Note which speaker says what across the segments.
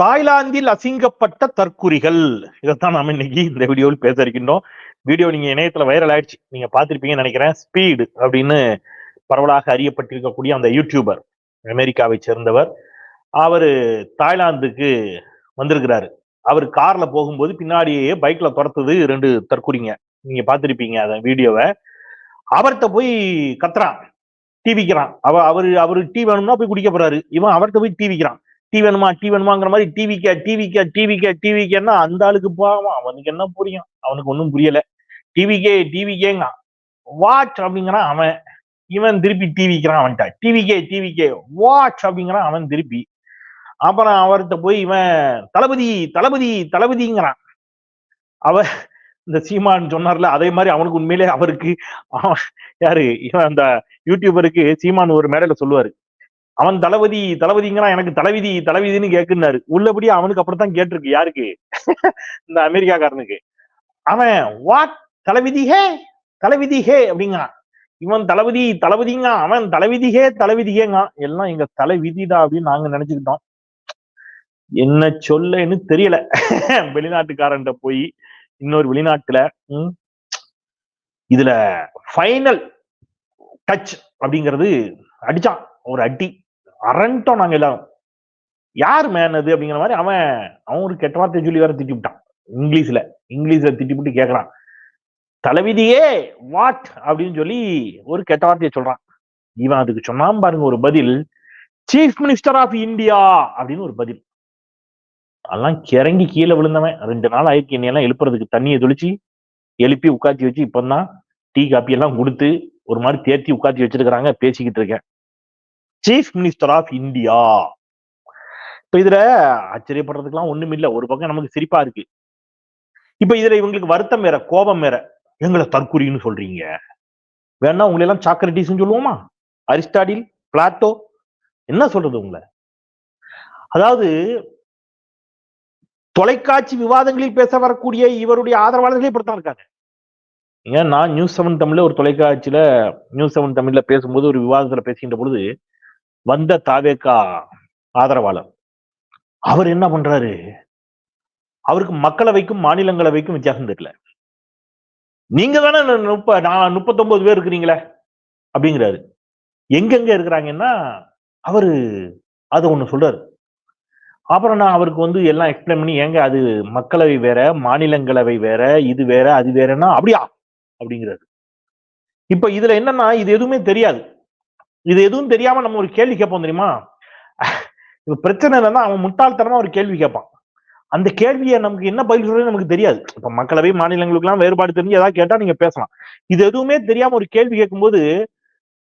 Speaker 1: தாய்லாந்தில் அசிங்கப்பட்ட தற்குறிகள். இதைத்தான் நாம இன்னைக்கு இந்த வீடியோவில் பேச இருக்கின்றோம். வீடியோ நீங்க இணையத்துல வைரல் ஆயிடுச்சு. நீங்க பார்த்திருப்பீங்கன்னு நினைக்கிறேன். ஸ்பீடு அப்படின்னு பரவலாக அறியப்பட்டிருக்கக்கூடிய அந்த யூடியூபர் அமெரிக்காவை சேர்ந்தவர். அவரு தாய்லாந்துக்கு வந்திருக்கிறாரு. அவர் கார்ல போகும்போது பின்னாடியே பைக்ல துரத்துது ரெண்டு தற்குறிங்க. நீங்க பார்த்திருப்பீங்க அந்த வீடியோவை. அவர்கிட்ட போய் கத்துறான். டீ விக்கிறான் அவ அவரு அவரு டீ வேணும்னா போய் குடிக்க போறாரு. இவன் அவர்கிட்ட போய் டீ விக்கிறான் டீ வேணுமா டீ வேணுமாங்கிற மாதிரி டிவிக்கே டிவிக்கா டிவி கேன்னா அந்த ஆளுக்கு பாவம் அவனுக்கு என்ன புரியும்? அவனுக்கு ஒன்றும் புரியல. டிவிக்கே டிவிக்கேங்க வாட்ச் அப்படிங்கிறான் அவன். இவன் திருப்பி டிவிக்கிறான் அவன்கிட்ட. டிவிக்கே டிவிக்கே வாட்ச் அப்படிங்கிறான் அவன் திருப்பி. அப்புறம் அவர்கிட்ட போய் இவன் தளபதி தளபதி தளபதிங்கிறான். அவ இந்த சீமான் சொன்னார்ல அதே மாதிரி அவனுக்கு உண்மையிலே அவருக்கு அவன் யாரு இவன் அந்த யூடியூபருக்கு சீமான் ஒரு மேடையில சொல்லுவாரு. அவன் தளபதி தளபதிங்கிறான் எனக்கு தலைவிதி தலைவிதின்னு கேக்குனாரு உள்ளபடி அவனுக்கு அப்படித்தான் கேட்டிருக்கு. யாருக்கு? இந்த அமெரிக்காக்காரனுக்கு. அவன் வாட் தலைவிதி ஹே? தலைவிதி ஹே? அப்படிங்கிறான். இவன் தளபதி தளபதிங்க அவன் தலைவிதி ஹே தலைவிதிகேங்க எல்லாம் எங்க தலைவிதிடா அப்படின்னு நாங்க நினைச்சுக்கிட்டோம். என்ன சொல்லன்னு தெரியல. வெளிநாட்டுக்காரன்ட்ட போய் இன்னொரு வெளிநாட்டுல உம் இதுல ஃபைனல் டச் அப்படிங்கிறது அடிச்சான். ஒரு அடி. அரண்டோம் நாங்க எல்லாரும். யார் மேன் அது அப்படிங்கிற மாதிரி அவன் அவன் ஒரு கெட்ட வார்த்தை சொல்லி வேற திட்டி விட்டான். இங்கிலீஷ்ல. இங்கிலீஷ்ல திட்டி விட்டு கேட்கறான் தலைவிதியே வாட் அப்படின்னு சொல்லி ஒரு கெட்ட வார்த்தையை சொல்றான். இவன் அதுக்கு சொன்னான் பாருங்க ஒரு பதில். சீஃப் மினிஸ்டர் ஆஃப் இந்தியா அப்படின்னு ஒரு பதில். அதெல்லாம் கிறங்கி கீழே விழுந்தவன். ரெண்டு நாள் ஆயிருக்கு என்னையெல்லாம் எழுப்புறதுக்கு தண்ணியை தொளிச்சு எழுப்பி உட்காத்தி வச்சு இப்பந்தான் டீ காப்பி எல்லாம் கொடுத்து ஒரு மாதிரி தேர்த்தி உட்காத்தி வச்சிருக்கிறாங்க பேசிக்கிட்டு இருக்கேன். சீஃப் மினிஸ்டர் ஆஃப் இந்தியா இப்ப இதுல ஆச்சரியப்படுறதுக்கெல்லாம் ஒண்ணும் இல்ல. ஒரு பக்கம் நமக்கு சிரிப்பா இருக்கு. இப்ப இதுல இவங்களுக்கு வருத்தம் வேற கோபம் வேற. எங்களை தற்குறின்னு சொல்றீங்க. வேணா உங்களை எல்லாம் சாக்ரட்டிஸ்னு சொல்லுவோமா? Aristotle Plato? என்ன சொல்றது உங்களை? அதாவது தொலைக்காட்சி விவாதங்களில் பேச வரக்கூடிய இவருடைய ஆதரவாளர்களே இப்படித்தான் இருக்காங்க. ஏன் நான் நியூஸ் செவன் தமிழ்ல ஒரு தொலைக்காட்சியில நியூஸ் செவன் தமிழ்ல பேசும்போது ஒரு விவாதத்துல பேசுகின்ற பொழுது வந்த தாவேக்கா ஆதரவாளர். அவர் என்ன பண்றாரு? அவருக்கு மக்களவைக்கும் மாநிலங்களவைக்கும் வித்தியாசம் தெரியல. நீங்க தானே முப்ப நான் முப்பத்தொன்பது பேர் இருக்கிறீங்களே? அப்படிங்கிறாரு. எங்கெங்க இருக்கிறாங்கன்னா அவரு அதை ஒண்ணு சொல்றாரு. அப்புறம் நான் அவருக்கு வந்து எல்லாம் எக்ஸ்பிளைன் பண்ணி ஏங்க அது மக்களவை வேற மாநிலங்களவை வேற இது வேற அது வேறன்னா அப்படியா? அப்படிங்கிறாரு. இப்ப இதுல என்னன்னா இது எதுவுமே தெரியாது. இது எதுவும் தெரியாம நம்ம ஒரு கேள்வி கேட்போம் தெரியுமா? இப்ப பிரச்சனை இல்லைன்னா அவன் முட்டாள்தனமா ஒரு கேள்வி கேட்பான். அந்த கேள்வியை நமக்கு என்ன பதில் சொல்றது நமக்கு தெரியாது. இப்ப மக்களவை மாநிலங்களுக்கு எல்லாம் வேறுபாடு தெரிஞ்சு ஏதாவது கேட்டா நீங்க பேசலாம். இது எதுவுமே தெரியாம ஒரு கேள்வி கேட்கும்போது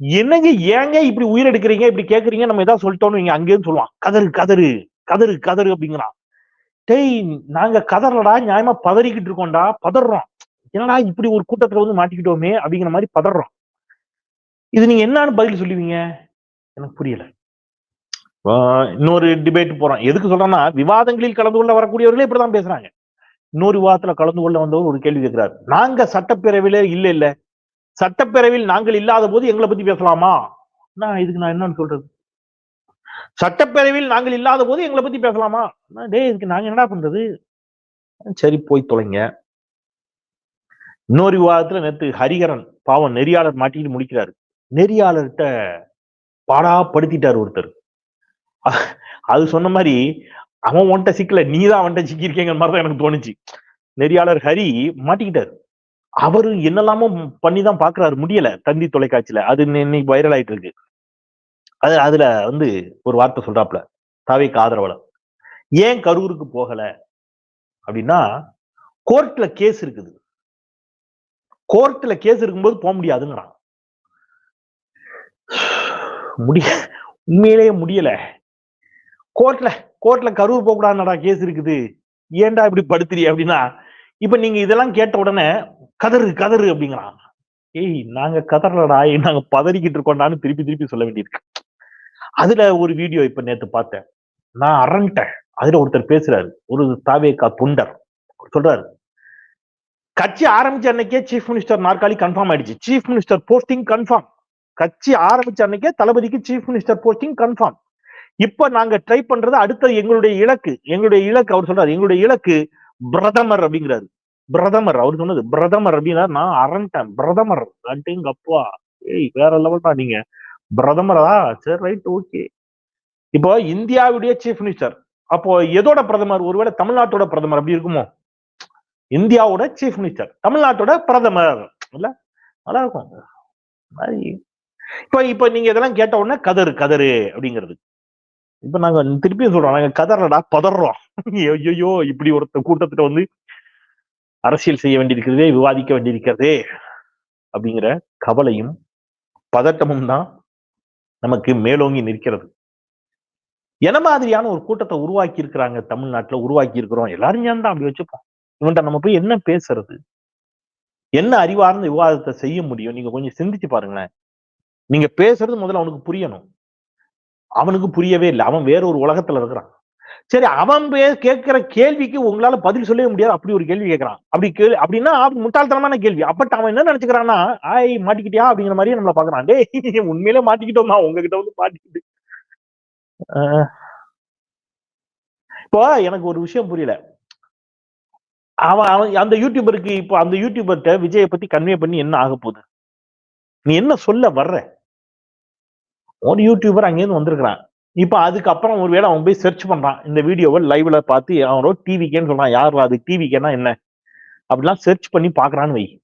Speaker 1: என்னங்க ஏங்க இப்படி உயிரெடுக்கிறீங்க இப்படி கேக்குறீங்க நம்ம ஏதாவது சொல்லிட்டோம்னு இங்க அங்கேயும் சொல்லுவான் கதறு கதறு கதறு கதறு அப்படிங்கிறான். டேய் நாங்க கதறலடா நியாயமா பதறிக்கிட்டு இருக்கோம்டா பதறோம். என்னடா இப்படி ஒரு கூட்டத்துல வந்து மாட்டிக்கிட்டோமே அப்படிங்கிற மாதிரி பதறோம். இது நீங்க என்னன்னு பதில் சொல்லுவீங்க? எனக்கு புரியல. இன்னொரு டிபேட் போறோம். எதுக்கு சொல்றேன்னா விவாதங்களில் கலந்து கொள்ள வரக்கூடியவர்களே இப்படிதான் பேசுறாங்க. இன்னொரு விவாதத்துல கலந்து கொள்ள வந்தவர் ஒரு கேள்வி கேட்கிறார். நாங்க சட்டப்பேரவையில இல்ல இல்ல. சட்டப்பேரவையில் நாங்கள் இல்லாத போது எங்களை பத்தி பேசலாமா? நான் இதுக்கு நான் என்னன்னு சொல்றது? சட்டப்பேரவையில் நாங்கள் இல்லாத போது எங்களை பத்தி பேசலாமா? நான், டேய் இதுக்கு நாங்க என்னடா பண்றது? சரி போய் தொலைங்க. இன்னொரு விவாதத்துல நேற்று ஹரிகரன் பாவம் நெறியாளர் மாட்டிட்டு முடிக்கிறாரு நெறியாளர்கிட்ட பாடாப்படுத்திட்டார் ஒருத்தர். அது சொன்ன மாதிரி அவன் ஒன்ட்ட சிக்கல நீ தான் அவன்கிட்ட சிக்கியிருக்கேங்கிற மாதிரி தான் எனக்கு தோணுச்சு. நெறியாளர் ஹரி மாட்டிக்கிட்டாரு. அவரு என்னெல்லாமோ பண்ணி தான் பாக்குறாரு முடியல தந்தி தொலைக்காட்சியில. அது இன்னைக்கு வைரல் ஆயிட்டு இருக்கு அது அதுல வந்து ஒரு வார்த்தை சொல்றாப்ல தாவைக்கு ஆதரவாளர் ஏன் கரூருக்கு போகல? அப்படின்னா கோர்ட்ல கேஸ் இருக்குது. கோர்ட்ல கேஸ் இருக்கும்போது போக முடியாதுங்கிறான். முடிய உண்மையிலேயே முடியல. கோர்ட்ல கோர்ட்ல கருவு போகக்கூடாதுடா கேஸ் இருக்குது. ஏன்டா இப்படி படுத்துறீ அப்படின்னா இப்ப நீங்க இதெல்லாம் கேட்ட உடனே கதறு கதறு அப்படிங்கிறான். ஏய் நாங்க கதறலடா நாங்க பதறிக்கிட்டு இருக்கோம்டான்னு திருப்பி திருப்பி சொல்ல வேண்டியிருக்கு. அதுல ஒரு வீடியோ இப்ப நேத்து பார்த்தேன். நான் அரண்டேன் அதுல ஒருத்தர் பேசுறாரு. ஒரு தாவேக்கா தொண்டர். சொல்றாரு கட்சி ஆரம்பிச்ச அன்னைக்கே சீஃப் மினிஸ்டர் நாற்காலி கன்ஃபார்ம் ஆயிடுச்சு. சீஃப் மினிஸ்டர் போஸ்டிங் கன்ஃபார்ம் கட்சி ஆரம்பிச்ச அன்னைக்கே தளபதிக்கு சீஃப் மினிஸ்டர் போஸ்டிங் கன்ஃபார்ம் இப்ப நாங்க ட்ரை பண்றது அடுத்த எங்களுடைய இலக்கு. எங்களுடைய இலக்கு அவர் சொல்றாரு எங்களுடைய இலக்கு பிரதமர் அப்படிங்கிறாரு. பிரதமர் அவர் சொன்னது பிரதமர் அப்படின்னா நான் அரண்டேன் பிரதமர் அட்டிங்க அப்பா ஏய் வேற லெவல் தான் நீங்க. பிரதமரா? சரி ரைட் ஓகே இப்போ இந்தியாவுடைய சீஃப் மினிஸ்டர் அப்போ எதோட பிரதமர்? ஒருவேளை தமிழ்நாட்டோட பிரதமர் அப்படி இருக்குமோ? இந்தியாவோட சீஃப் மினிஸ்டர் தமிழ்நாட்டோட பிரதமர் இல்ல? நல்லா இருக்கும். மாதிரி இப்ப இப்ப நீங்க இதெல்லாம் கேட்ட உடனே கதறு கதறு அப்படிங்கிறது. இப்ப நாங்க திருப்பியும் சொல்றோம் நாங்க கதறடா பதறோம். ஐயோ இப்படி ஒருத்த கூட்டத்துல வந்து அரசியல் செய்ய வேண்டியிருக்கிறதே விவாதிக்க வேண்டியிருக்கிறதே அப்படிங்கிற கவலையும் பதட்டமும் தான் நமக்கு மேலோங்கி நிற்கிறது. என்ன மாதிரியான ஒரு கூட்டத்தை உருவாக்கி இருக்கிறாங்க தமிழ்நாட்டுல உருவாக்கி இருக்கிறோம் எல்லாரும் ஏன் தான் அப்படி வச்சுப்போம்? இவன்ட்ட நம்ம போய் என்ன பேசுறது? என்ன அறிவார்ந்த விவாதத்தை செய்ய முடியும்? நீங்க கொஞ்சம் சிந்திச்சு பாருங்களேன். நீங்க பேசுறது முதல்ல அவனுக்கு புரியணும். அவனுக்கு புரியவே இல்லை. அவன் வேற ஒரு உலகத்துல இருக்கிறான். சரி அவன் பே கேட்கிற கேள்விக்கு உங்களால பதில் சொல்லவே முடியாது. அப்படி ஒரு கேள்வி கேட்கறான். அப்படி கேள்வி அப்படின்னா முட்டாள்தனமான கேள்வி. அப்பட் அவன் என்ன நினைச்சுக்கிறான்னா ஆய் மாட்டிக்கிட்டியா? அப்படிங்கிற மாதிரியே நம்மள பாக்குறான். டே உண்மையிலே மாட்டிக்கிட்டோம்னா உங்ககிட்ட வந்து மாட்டிக்கிட்டு. ஆஹ் இப்போ எனக்கு ஒரு விஷயம் புரியல. அவன் அவன் அந்த யூடியூபருக்கு இப்போ அந்த யூடியூபர்கிட்ட விஜயை பத்தி கன்வே பண்ணி என்ன ஆக போகுது நீ என்ன சொல்ல வர்ற? ஒரு யூடியூபர் அங்கேருந்து வந்திருக்கிறான். இப்போ அதுக்கப்புறம் ஒரு வேளை அவன் போய் சர்ச் பண்றான். இந்த வீடியோவை லைவ்ல பார்த்து அவனோட டிவிக்கேன்னு சொல்றான். யார் அது டிவிக்கேன்னா என்ன? அப்படிலாம் சர்ச் பண்ணி பாக்குறான்னு வை.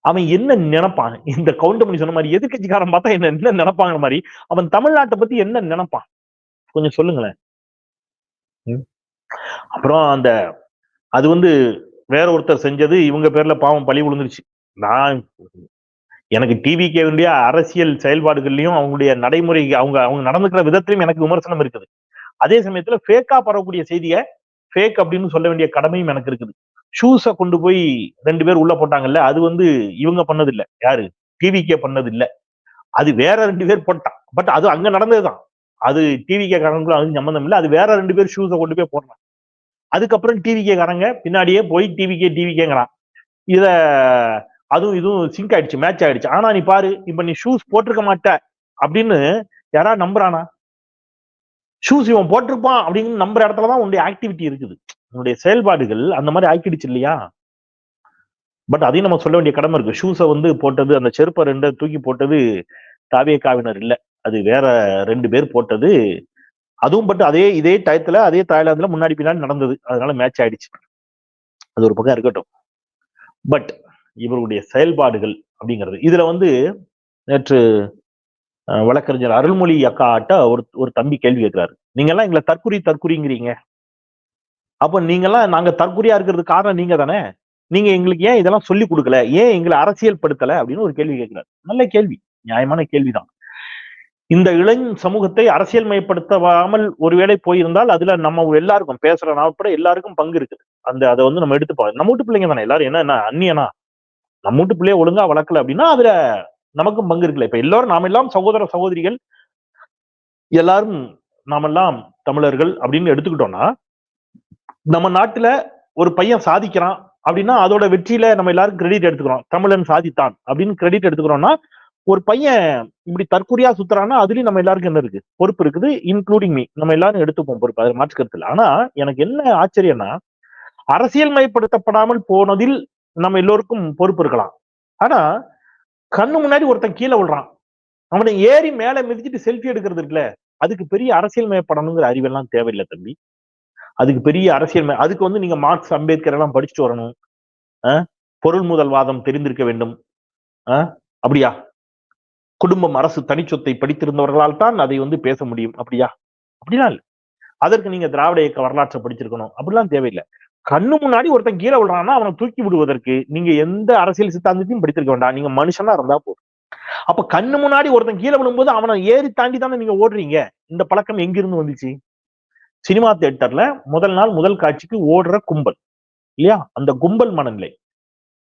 Speaker 1: அவன் என்ன நினைப்பான்? இந்த கவுண்டமணி சொன்ன மாதிரி எதிர்கட்சிக்காரன் பார்த்தா என்ன என்ன நினைப்பாங்கிற மாதிரி அவன் தமிழ்நாட்டை பத்தி என்ன நினைப்பான்? கொஞ்சம் சொல்லுங்களேன். ம். அப்புறம் அந்த அது வந்து வேற ஒருத்தர் செஞ்சது இவங்க பேர்ல பாவம் பழி விழுந்துருச்சு. நான் எனக்கு டிவிக்கு வேண்டிய அரசியல் செயல்பாடுகள்லையும் அவங்களுடைய நடைமுறை அவங்க அவங்க நடந்துக்கிற விதத்திலையும் எனக்கு விமர்சனம் இருக்குது. அதே சமயத்துல ஃபேக்கா பரவக்கூடிய செய்தியை ஃபேக் அப்படின்னு சொல்ல வேண்டிய கடமையும் எனக்கு இருக்குது. ஷூஸை கொண்டு போய் ரெண்டு பேர் உள்ள போட்டாங்கல்ல அது வந்து இவங்க பண்ணதில்ல. யாரு? டிவிக்கே பண்ணது அது வேற ரெண்டு பேர் போட்டான். பட் அது அங்க நடந்ததுதான். அது டிவிக்கே காரங்களும் அது சம்மந்தம் இல்லை. அது வேற ரெண்டு பேர் ஷூஸை கொண்டு போய் போடுறாங்க அதுக்கப்புறம் டிவிக்கே காரங்க பின்னாடியே போய் டிவிக்கே டிவிக்கேங்கிறான் இதை அதுவும் இதுவும் சிங்க் ஆயிடுச்சு மேட்ச் ஆயிடுச்சு. ஆனா நீ பாரு இப்ப நீ ஷூஸ் போட்டிருக்க மாட்ட அப்படின்னு யாரா நம்புறானா? ஷூஸ் இவன் போட்டிருப்பான் அப்படின்னு நம்புற இடத்துலதான் உன்னுடைய ஆக்டிவிட்டி இருக்குது. உன்னுடைய செயல்பாடுகள் அந்த மாதிரி ஆக்கிடுச்சு இல்லையா? பட் அதையும் நம்ம சொல்ல வேண்டிய கடமை இருக்கு. ஷூஸை வந்து போட்டது அந்த செருப்பை ரெண்டு தூக்கி போட்டது தாவிய காவினர் இல்லை. அது வேற ரெண்டு பேர் போட்டது. அதுவும் பட் அதே இதே டயத்துல அதே தாய்லாந்துல முன்னாடி பின்னாடி நடந்தது. அதனால மேட்ச் ஆயிடுச்சு. அது ஒரு பக்கம் இருக்கட்டும். பட் இவருடைய செயல்பாடுகள் அப்படிங்கிறது. இதுல வந்து நேற்று வழக்கறிஞர் அருள்மொழி அக்காட்ட ஒரு ஒரு தம்பி கேள்வி கேட்கிறாரு. நீங்க எல்லாம் எங்களை தற்குறி தற்குறிங்கிறீங்க. அப்ப நீங்கெல்லாம் நாங்க தற்குறியா இருக்கிறதுக்கு காரணம் நீங்க தானே? நீங்க எங்களுக்கு ஏன் இதெல்லாம் சொல்லி கொடுக்கல? ஏன் எங்களை அரசியல் படுத்தல அப்படின்னு ஒரு கேள்வி கேட்கிறாரு. நல்ல கேள்வி. நியாயமான கேள்விதான். இந்த இளம் சமூகத்தை அரசியல் மயப்படுத்தாமல் ஒருவேளை போயிருந்தால் அதுல நம்ம எல்லாருக்கும் பேசுற நான் உட்பட எல்லாருக்கும் பங்கு இருக்குது. அந்த அதை வந்து நம்ம எடுத்துப்போம். நம்ம வீட்டு பிள்ளைங்க தானே. எல்லாரும் என்ன என்ன அந்நியனா? நம்ம வீட்டு பிள்ளைய ஒழுங்கா வளர்க்கல அப்படின்னா அதுல நமக்கும் பங்கு இருக்குல்ல. இப்ப எல்லாரும் நாம எல்லாம் சகோதர சகோதரிகள் எல்லாரும் நாமெல்லாம் தமிழர்கள் அப்படின்னு எடுத்துக்கிட்டோம்னா நம்ம நாட்டுல ஒரு பையன் சாதிக்கிறான் அப்படின்னா அதோட வெற்றியில நம்ம எல்லாரும் கிரெடிட் எடுத்துக்கிறோம். தமிழன் சாதித்தான் அப்படின்னு கிரெடிட் எடுத்துக்கிறோம்னா ஒரு பையன் இப்படி தற்கொலையா சுத்துறான்னா அதுலயும் நம்ம எல்லாருக்கும் என்ன இருக்கு? பொறுப்பு இருக்குது. இன்க்ளூடிங் மீ நம்ம எல்லாரும் எடுத்துப்போம் பொறுப்பு. அதை மாற்றுக்கிறது ஆனா எனக்கு என்ன ஆச்சரியம்னா அரசியல் மயப்படுத்தப்படாமல் போனதில் நம்ம எல்லோருக்கும் பொறுப்பு இருக்கலாம். ஆனா கண்ணு முன்னாடி ஒருத்தன் கீழே விழுறான். அவனை ஏறி மேல மிதிச்சுட்டு செல்ஃபி எடுக்கிறது இருக்குல்ல அதுக்கு பெரிய அரசியல் மயப்படணுங்கிற அறிவெல்லாம் தேவையில்லை தம்பி. அதுக்கு பெரிய அரசியல்மய அதுக்கு வந்து நீங்க மார்க்ஸ் அம்பேத்கர் எல்லாம் படிச்சுட்டு வரணும். பொருள் முதல்வாதம் தெரிந்திருக்க வேண்டும். அஹ்? அப்படியா? குடும்பம் அரசு தனிச்சொத்தை படித்திருந்தவர்களால் தான் அதை வந்து பேச முடியும். அப்படியா? அப்படிலாம் இல்லை. அதற்கு நீங்க திராவிட இயக்க வரலாற்றை படிச்சிருக்கணும். அப்படிலாம் தேவையில்லை. கண்ணு முன்னாடி ஒருத்தன் கீழே விடுறான்னா அவனை தூக்கி விடுவதற்கு நீங்க எந்த அரசியல் சித்தாந்தத்தையும் படித்திருக்க வேண்டாம். நீங்க மனுஷனா இருந்தா போதும். அப்ப கண்ணு முன்னாடி ஒருத்தன் கீழே விழும்போது அவனை ஏறி தாண்டி தானே நீங்க ஓடுறீங்க? இந்த பழக்கம் எங்கிருந்து வந்துச்சு? சினிமா தியேட்டர்ல முதல் நாள் முதல் காட்சிக்கு ஓடுற கும்பல். இல்லையா? அந்த கும்பல் மனநிலை.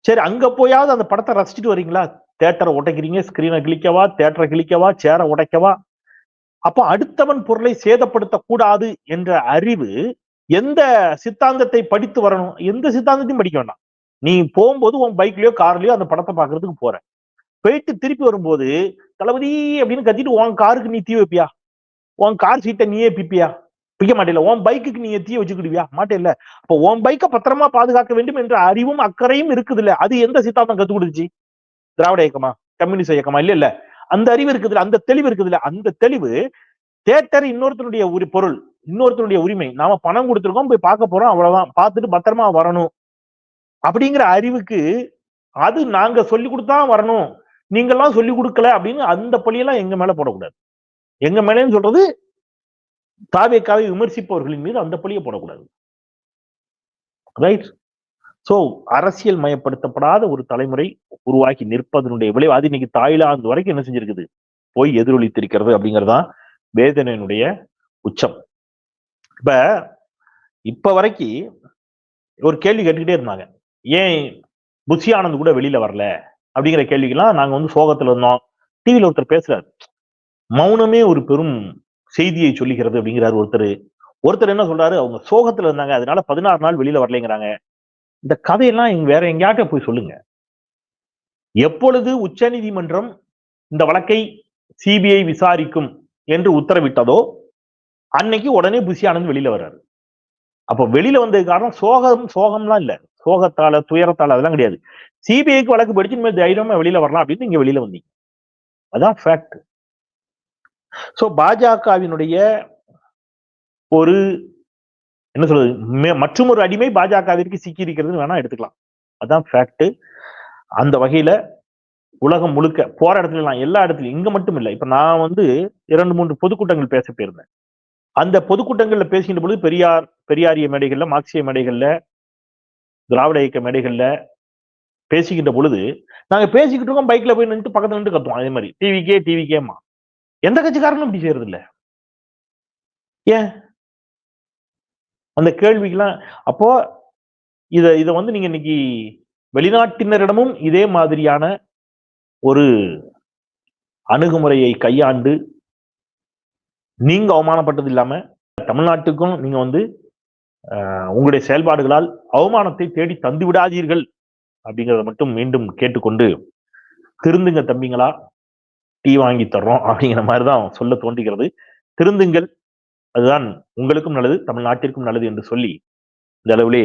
Speaker 1: சரி அங்க போயாவது அந்த படத்தை ரசிச்சுட்டு வரீங்களா? தேட்டரை உடைக்கிறீங்க ஸ்கிரீனை கிழிக்கவா தேட்டரை கிழிக்கவா சேரை உடைக்கவா? அப்ப அடுத்தவன் பொருளை சேதப்படுத்த கூடாது என்ற அறிவு எந்த சித்தாந்தத்தை படித்து வரணும்? எந்த சித்தாந்தத்தையும் படிக்க வேண்டாம். நீ போகும்போது உன் பைக்லயோ கார்லயோ அந்த படத்தை பாக்குறதுக்கு போற. போயிட்டு திருப்பி வரும்போது தளபதி அப்படின்னு கத்திட்டு உன் காருக்கு நீ தீ வைப்பியா? உன் கார் சீட்டை நீயே பிப்பியா? பிக்க மாட்டேல உன் பைக்குக்கு நீ தீய வச்சுக்கிடுவியா? மாட்டேல்ல. அப்போ உன் பைக்கை பத்திரமா பாதுகாக்க வேண்டும் என்ற அறிவும் அக்கறையும் இருக்குது இல்ல அது எந்த சித்தாந்தம் கத்து கொடுத்துச்சு? திராவிட இயக்கமா? கம்யூனிஸ்ட் இயக்கமா? இல்ல இல்ல. அந்த அறிவு இருக்குதுல்ல. அந்த தெளிவு இருக்குதுல்ல. அந்த தெளிவு தேட்டர் இன்னொருத்தருடைய ஒரு பொருள். இன்னொருத்தருடைய உரிமை. நாம பணம் கொடுத்துருக்கோம் போய் பார்க்க போறோம் அவ்வளவுதான். பார்த்துட்டு பத்திரமா வரணும். அப்படிங்கிற அறிவுக்கு அது நாங்க சொல்லி கொடுத்தா வரணும். நீங்கெல்லாம் சொல்லி கொடுக்கல அப்படின்னு அந்த பழியெல்லாம் எங்க மேல போடக்கூடாது. எங்க மேலேன்னு சொல்றது தாவேக்காவை விமர்சிப்பவர்களின் மீது அந்த பழியை போடக்கூடாது. ரைட் சோ அரசியல் மயப்படுத்தப்படாத ஒரு தலைமுறை உருவாக்கி நிற்பதனுடைய விளைவு அது இன்னைக்கு தாய்லாந்து வரைக்கும் என்ன செஞ்சிருக்குது? போய் எதிரொலித்திருக்கிறது அப்படிங்கறதுதான் வேதனையினுடைய உச்சம். இப்ப இப்ப வரைக்கும் ஒரு கேள்வி கேட்டுக்கிட்டே இருந்தாங்க. ஏன் புஷி ஆனந்த் கூட வெளியில வரல? அப்படிங்கிற கேள்விக்கெல்லாம் நாங்க வந்து சோகத்துல இருந்தோம். டிவியில ஒருத்தர் பேசுறாரு. மௌனமே ஒரு பெரும் செய்தியை சொல்லுகிறது அப்படிங்கிறாரு ஒருத்தர். ஒருத்தர் என்ன சொல்றாரு? அவங்க சோகத்துல இருந்தாங்க. அதனால பதினாறு நாள் வெளியில வரலைங்கிறாங்க. இந்த கதையெல்லாம் இங்க வேற எங்கேயாட்ட போய் சொல்லுங்க. எப்பொழுது உச்சநீதிமன்றம் இந்த வழக்கை சிபிஐ விசாரிக்கும் என்று உத்தரவிட்டதோ அன்னைக்கு உடனே புஷி ஆனந்த் வெளியில வர்றாரு. அப்ப வெளியில வந்தது காரணம் சோகம் சோகம்லாம் இல்ல. சோகத்தால துயரத்தால அதெல்லாம் கிடையாது. சிபிஐக்கு வழக்கு படிச்சு இனிமேல் தைரியமா வெளியில வரலாம் அப்படின்னு நீங்க வெளியில வந்தீங்க. அதான் ஃபேக்ட் சோ பாஜகவினுடைய ஒரு என்ன சொல்றது மற்றும் ஒரு அடிமை பாஜகவிற்கு சிக்கி இருக்கிறதுன்னு வேணா எடுத்துக்கலாம். அதான் ஃபேக்ட் அந்த வகையில உலகம் முழுக்க போற இடத்துல எல்லா இடத்துலயும் இங்க மட்டும் இல்லை. இப்ப நான் வந்து இரண்டு மூன்று பொதுக்கூட்டங்கள் பேச போயிருந்தேன். அந்த பொதுக்கூட்டங்களில் பேசுகின்ற பொழுது பெரியார் பெரியாரிய மேடைகளில் மார்க்சிய மேடைகளில் திராவிட இயக்க மேடைகளில் பேசிக்கின்ற பொழுது நாங்கள் பேசிக்கிட்டு இருக்கோம் பைக்கில் போய் நின்று பக்கத்துல நின்று கத்துவோம். அதே மாதிரி டிவிக்கே டிவிக்கேமா எந்த கட்சிக்காரனும் இப்படி செய்யறது இல்லை ஏன்? அந்த கேள்விக்கெல்லாம் அப்போ இதை இதை வந்து நீங்க இன்னைக்கு வெளிநாட்டினரிடமும் இதே மாதிரியான ஒரு அணுகுமுறையை கையாண்டு நீங்க அவமானப்பட்டது இல்லாம தமிழ்நாட்டுக்கும் நீங்க வந்து உங்களுடைய செயல்பாடுகளால் அவமானத்தை தேடி தந்து விடாதீர்கள் அப்படிங்கிறத மட்டும் மீண்டும் கேட்டுக்கொண்டு திருந்துங்க தம்பிங்களா? டீ வாங்கி தர்றோம் அப்படிங்கிற மாதிரி தான் சொல்ல தோன்றுகிறது. திருந்துங்கள். அதுதான் உங்களுக்கும் நல்லது தமிழ்நாட்டிற்கும் நல்லது என்று சொல்லி இந்த அளவிலே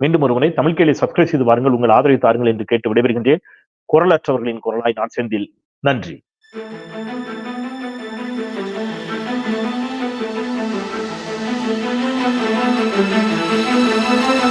Speaker 1: மீண்டும் ஒரு முறை தமிழ் கேள்வி சப்ஸ்கிரைப் செய்து பாருங்கள் உங்கள் ஆதரவு தாருங்கள் என்று கேட்டு விடைபெறுகின்றேன். குரலற்றவர்களின் குரலாய் நான் செந்தில். நன்றி. Música